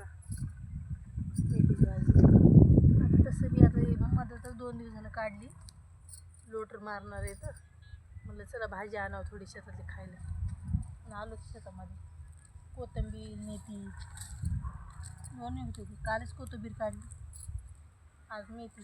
का? आता तसं मी आता मध्ये तर दोन दिवस झालं काढली. लोटर मारणार आहे तर. म्हटलं चला भाजी आणावं थोडी शेतातली खायला. आलो शेतामध्ये. कोथंबीर मेथी. दोन्ही होते कालच कोथंबीर काढली. आज मेथी.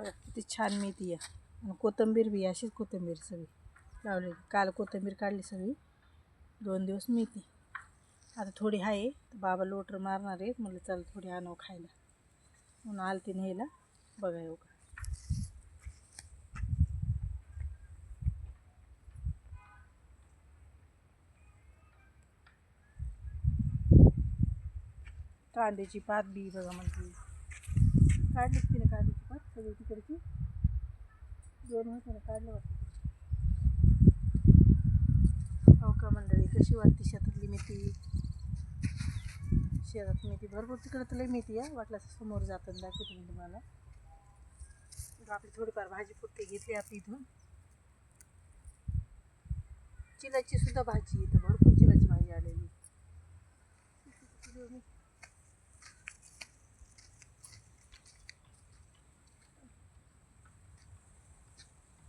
बघा किती छान मेथी आहे. आणि कोथिंबीर बी अशीच कोथिंबीर सगळी लावलेली. काल कोथिंबीर काढली सगळी. दोन दिवस मेथी. आता थोडी आहे. तर बाबा लोटर मारणार आहेत. म्हटलं चल थोडी आणावं खायला. म्हणून आलती न्यायला. बघा येऊ का. कांद्याची पात बी बघा म्हणते. काढलीच तिने काढली दोन काढलं वाटतं. हो का मंडळी कशी वाटते शेतातली मेथी? शेतात मेथी भरपूर तिकडं तर लई मेथी आहे. वाटलं समोर जाताना दाखवते मी तुम्हाला. आपली थोडीफार भाजी पुरती घेतली आपली इथून. चिलाची सुद्धा भाजी इथं भरपूर चिलाची भाजी आलेली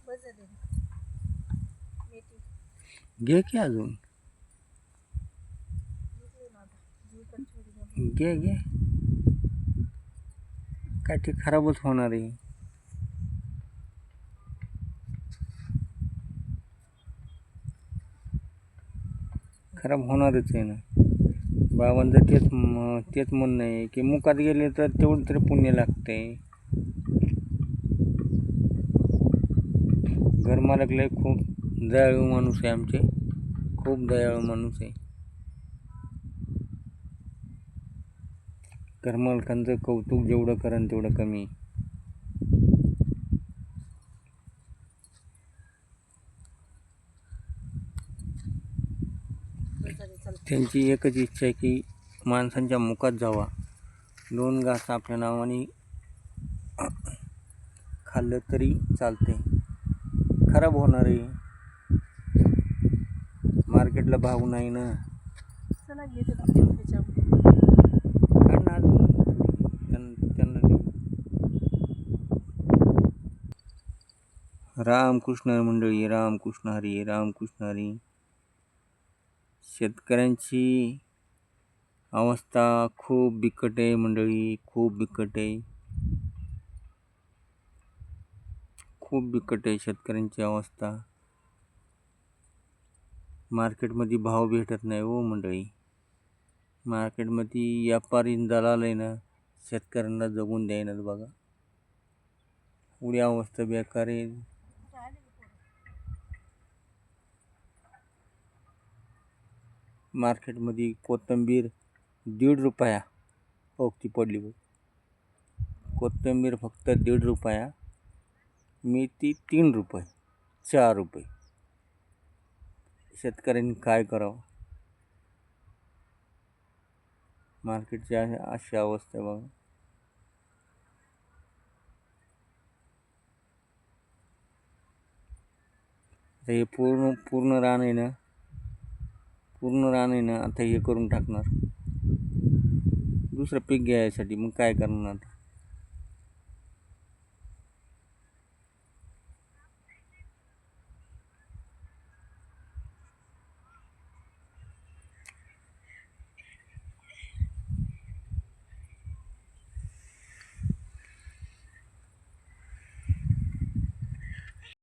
बस झाली मेथी घे की अजून? घे घे. काय ते खराबच होणार आहे. खराब होणारच आहे ना. बाबांचं तेच तेच म्हणणं आहे की मुकात गेले तर तेवढं तरी पुण्य लागते घरमालक लय खूप दयाळू माणूस आहे आमचे. खूप दयाळू माणूस आहे. घरमालकांचं कौतुक जेवढं करण तेवढं कमी त्यांची एकच इच्छा आहे की माणसांच्या मुखात जावा. दोन घास आपल्या नावाने खाल्लं तरी चालते खराब होणार आहे. मार्केटला भाव नाही ना. चला घेते त्यांना. रामकृष्ण मंडळी रामकृष्ण हरी रामकृष्ण हरी. शेतकऱ्यांची अवस्था खूप बिकट आहे मंडळी खूप बिकट आहे. खूप बिकट आहे शेतकऱ्यांची अवस्था. मार्केटमध्ये भाव भेटत नाही हो मंडळी. मार्केटमध्ये व्यापारी दलाल आहे ना शेतकऱ्यांना जगून द्यायनात बघा. एवढी अवस्था बेकार आहे. मार्केटमध्ये कोथिंबीर दीड रुपया ओक्ती पडली बघ. कोथिंबीर फक्त दीड रुपया. मेथी तीन रुपये चार रुपये. शेतकऱ्यांनी काय करावं? मार्केटची अशी अशी अवस्था आहे बघा. आता हे पूर्ण पूर्ण रान आहे ना पूर्ण रान आहे ना आता हे करून टाकणार. दुसरं पीक घ्यायसाठी मग काय करणार आता?